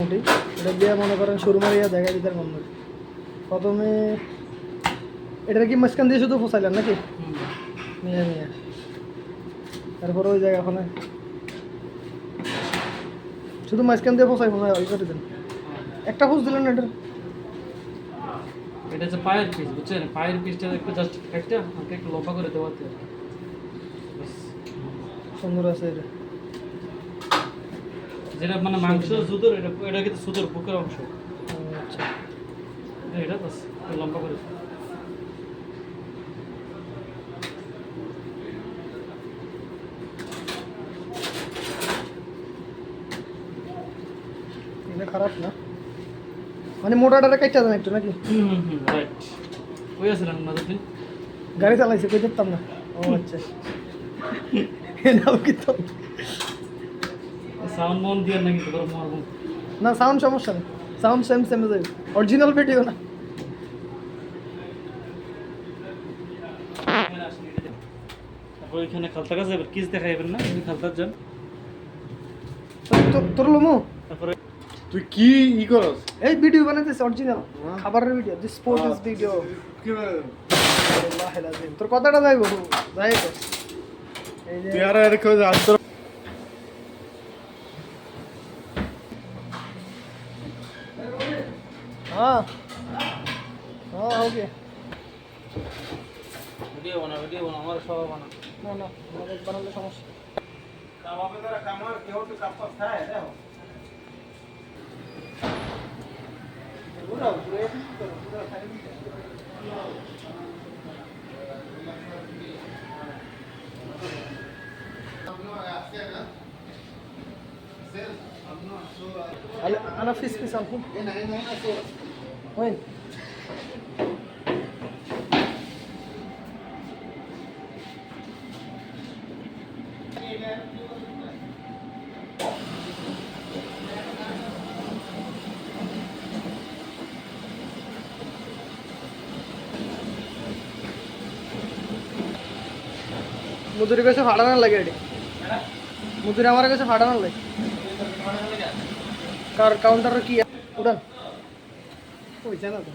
মোটামুটি। এটা দিয়ে মনে করেন শুরু মারিয়া দেখা দিতে মন প্রথমে এটার কি মাঝখান দিয়ে শুধু ফসাইলেন নাকি? নিয়ে নিয়ে। তারপরে ওই জায়গা ওখানে শুধু মাঝখান দিয়ে ফসাই ফসাই ওই করে দেন একটা ফুস দিলেন এটার এটা? হচ্ছে পায়ের পিস বুঝছেন? পায়ের পিসটা একটু জাস্ট একটা একটু লম্বা করে দেওয়াতে সুন্দর আছে এটা। যেটা মানে মাংস জুতোর এটা এটা কিন্তু সুতোর বুকের অংশ। ও, আচ্ছা। এটা বাস লম্বা করে। খারাপ না। মানে মোটাটা কাইটা দেন একটু নাকি? হুম হুম রাইট ওই আসলেন না গাড়ি চালাইছে কই দেখতাম না? ও আচ্ছা। এটাও কিন্তু সাউন্ড মন দিয়ে নাকি তোর মারবো। না সাউন্ড সমস্যা নেই। সাউন্ড সেম সেম যাবে। অরিজিনাল ভিডিও না। ওইখানে খালতা কাছে এবার কিস দেখা যাবেন না ওই খালতার যান তোর লোমো? তারপরে তুই কি ই করস? এই ভিডিও বানাইতেছে অরিজিনাল। খাবারের video this sport is video কি তোর কথাটা যাইব। যাই তো তুই আর এর কেউ আজ তোর হ্যাঁ হ্যাঁ ওকে ভিডিও বানা ভিডিও বানা আমার সব বানা না না আমাদের বানালে সমস্যা انا فيس فيس الحين هنا هنا هنا صورة When? मुजुरी कैसे फाड़ा लगे अटे मुजुरी हमारे कैसे फाड़ा लगे कार काउंटर किया उड़ा ওই জানা তো